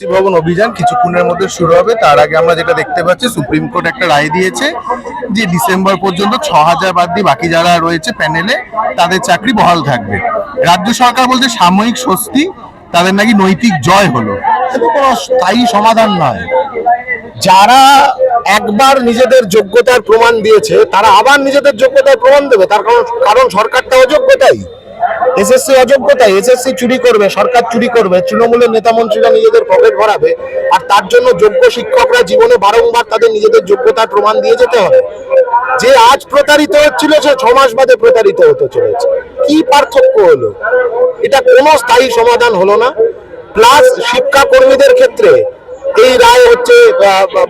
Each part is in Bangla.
ভবন অভিযান কিছুক্ষণের মধ্যে শুরু হবে। তার আগে আমরা যেটা দেখতে পাচ্ছি, সুপ্রিম কোর্ট একটা রায় দিয়েছে যে ডিসেম্বর পর্যন্ত ছ হাজার বাদ দিয়ে বাকি যারা রয়েছে প্যানেলে, তাদের চাকরি বহাল থাকবে। রাজ্য সরকার বলছে সাময়িক স্বস্তি, তাদের নাকি নৈতিক জয় হলো। কিন্তু কোনো স্থায়ী সমাধান নয়। যারা একবার নিজেদের যোগ্যতার প্রমাণ দিয়েছে, তারা আবার নিজেদের যোগ্যতার প্রমাণ দেবে। তার কারণ কারণ সরকারটা অযোগ্যতাই। এসএসসি অযোগ্যতাই এসএসসি চুরি করবে, সরকার চুরি করবে, তৃণমূলের নেতা মন্ত্রীরা নিজেদের পকেট ভরাবে, আর তার জন্য যোগ্য শিক্ষকরা জীবনে বারংবার তাদের নিজেদের যোগ্যতার প্রমাণ দিয়ে যেতে হবে। যে আজ প্রতারিত হচ্ছিল, সে ছ মাস বাদে প্রতারিত হতে চলেছে। কি পার্থক্য হলো? এটা কোনো স্থায়ী সমাধান হলো না। প্লাস শিক্ষা কর্মীদের ক্ষেত্রে এই রায় হচ্ছে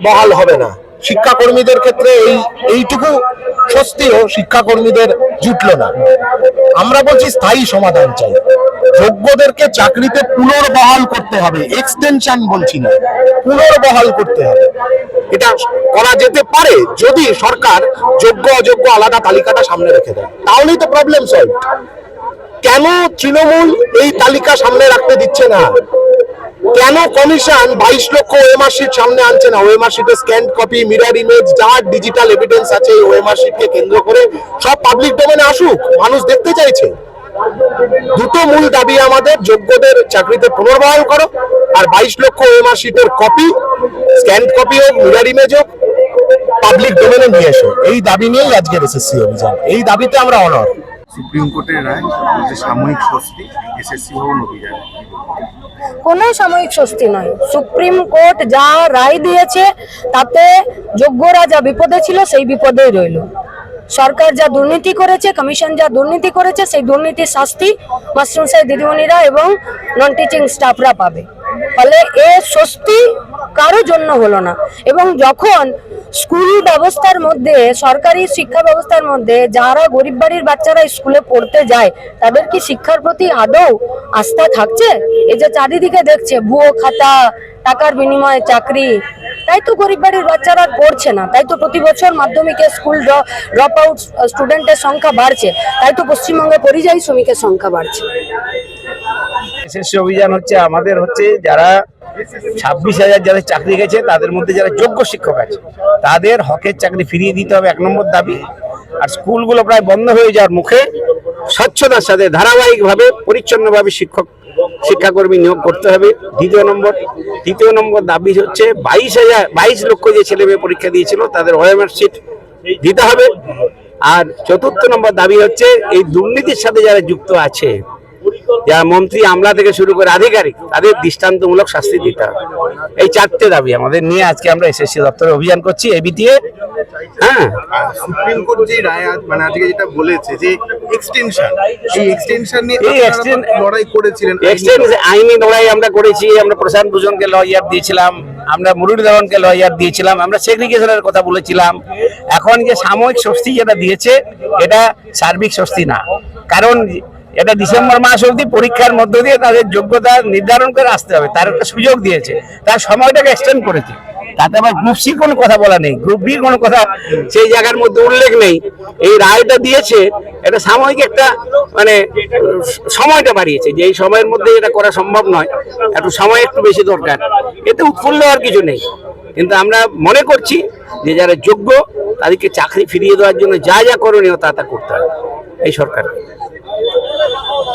বহাল হবে না। শিক্ষাকর্মীদের ক্ষেত্রে এই, এইটুকু স্বস্তিও শিক্ষা কর্মীদের জুটলো না। আমরা বলছি স্থায়ী সমাধান চাই। যোগ্যদেরকে চাকরিতে পুনর্বহাল করতে হবে। এক্সটেনশন বলছি না। পুনর্বহাল করতে হবে। এটা করা যেতে পারে যদি সরকার যোগ্য, অযোগ্য আলাদা তালিকাটা সামনে রেখে দেয়। তাহলেই তো প্রবলেম সলভ কেন তৃণমূল এই তালিকা সামনে রাখতে দিচ্ছে না? কেন কমিশন বাইশ লক্ষ ওএমআর শিট সামনে আনছে না? ওএমআর শিটের স্ক্যান কপি মিরর ইমেজ যার ডিজিটাল এভিডেন্স আছে, এই ওএমআর শিটকে কেন্দ্র করে সব পাবলিক ডোমেনে আসুক, মানুষ দেখতে চাইছে। দুটো মূল দাবি আমাদের, যোগ্যদের চাকরিতে পুনর্বহাল করো, আর বাইশ লক্ষ ওএমআর কপি স্ক্যান কপি হোক মিরর ইমেজ হোক পাবলিক ডোমেনে নিয়ে এসো। এই দাবি নিয়েই আজকের এসএসসি অভিযান। এই দাবিতে আমরা অনর সুপ্রিম কোর্টের রায় সাময়িক স্বস্তি এসএসসি ভবন অভিযান। কোনো সাময়িক স্বস্তি নয়। সুপ্রিম কোর্ট যা রায় দিয়েছে, তাতে যোগ্যরা যা বিপদে ছিল, সেই বিপদেই রইল। সরকার যা দুর্নীতি করেছে, কমিশন যা দুর্নীতি করেছে, সেই দুর্নীতির শাস্তি মাস্টার সাহেব দিদিমণিরা এবং নন টিচিং স্টাফরা পাবে। ফলে এ স্বস্তি কারও জন্য হলো না। এবং যখন স্কুল ব্যবস্থার মধ্যে, সরকারি শিক্ষা ব্যবস্থার মধ্যে যারা গরিব বাড়ির বাচ্চারা স্কুলে পড়তে যায়, তাদের কি শিক্ষার প্রতি আদৌ আস্থা থাকছে? এই যে চারিদিকে দেখছে, ভুয়ো খাতা, টাকার বিনিময়ে চাকরি, তাই তো গরিব বাড়ির বাচ্চারা পড়ছে না, তাই তো প্রতি বছর মাধ্যমিকে স্কুল ড্রপ আউট স্টুডেন্টের সংখ্যা বাড়ছে, তাই তো পশ্চিমবঙ্গে পরিযায়ী শ্রমিকের সংখ্যা বাড়ছে। এসএসসি অভিযান হচ্ছে, আমাদের হচ্ছে যারা ছাব্বিশ হাজার যাদের চাকরি গেছে, তাদের মধ্যে যারা যোগ্য শিক্ষক আছে, তাদের হকের চাকরি ফিরিয়ে দিতে হবে এক নম্বর দাবি। আর স্কুলগুলো প্রায় বন্ধ হয়ে যাওয়ার মুখে স্বচ্ছতার সাথে ধারাবাহিকভাবে, পরিচ্ছন্নভাবে শিক্ষক, শিক্ষাকর্মী নিয়োগ করতে হবে। দ্বিতীয় নম্বর, তৃতীয় নম্বর দাবি হচ্ছে বাইশ হাজার, বাইশ লক্ষ যে ছেলে মেয়ে পরীক্ষা দিয়েছিল, তাদের ওএমআর সিট দিতে হবে। আর চতুর্থ নম্বর দাবি হচ্ছে, এই দুর্নীতির সাথে যারা যুক্ত আছে যারা মন্ত্রী আমলা থেকে শুরু করে আধিকারিক তাদের দৃষ্টান্তমূলক শাস্তি দিতে হবে। এই চারটে দাবি আমাদের নিয়ে আজকে আমরা এসএসসি দপ্তরে অভিযান করছি এবিটিএ। হ্যাঁ। সুপ্রিম কোর্ট যে রায় আজ- মানে আজকে যেটা বলেছে যে এক্সটেনশন এই এক্সটেনশন নিয়ে লড়াই করেছিলেন। এক্সটেন্স আইনি লড়াই আমরা করেছি আমরা প্রশান্ত ভূষণকে লয়ার দিয়েছিলাম আমরা মুরলীধরনকে লয়ার দিয়েছিলাম আমরা সেগ্রিগেশনের কথা বলেছিলাম। এখন যে সাময়িক স্বস্তি যেটা দিয়েছে এটা সার্বিক স্বস্তি না। কারণ এটা ডিসেম্বর মাস অবধি পরীক্ষার মধ্য দিয়ে তাদের যোগ্যতা নির্ধারণ করে আসতে হবে। তার একটা সুযোগ দিয়েছে। তার সময়টাকে এক্সটেন্ড করেছে। তাতে আবার গ্রুপ সি কোনো কথা বলা নেই। গ্রুপ বি কোনো কথা সেই জায়গার মধ্যে উল্লেখ নেই। এই রায়টা দিয়েছে, এটা সাময়িক একটা মানে সময়টা বাড়িয়েছে যে এই সময়ের মধ্যে এটা করা সম্ভব নয়। একটু সময় একটু বেশি দরকার। এতে উৎফুল্ল হওয়ার কিছু নেই। কিন্তু আমরা মনে করছি যে যারা যোগ্য, তাদেরকে চাকরি ফিরিয়ে দেওয়ার জন্য যা যা করণীয় তা তা করতে হবে। এই সরকার।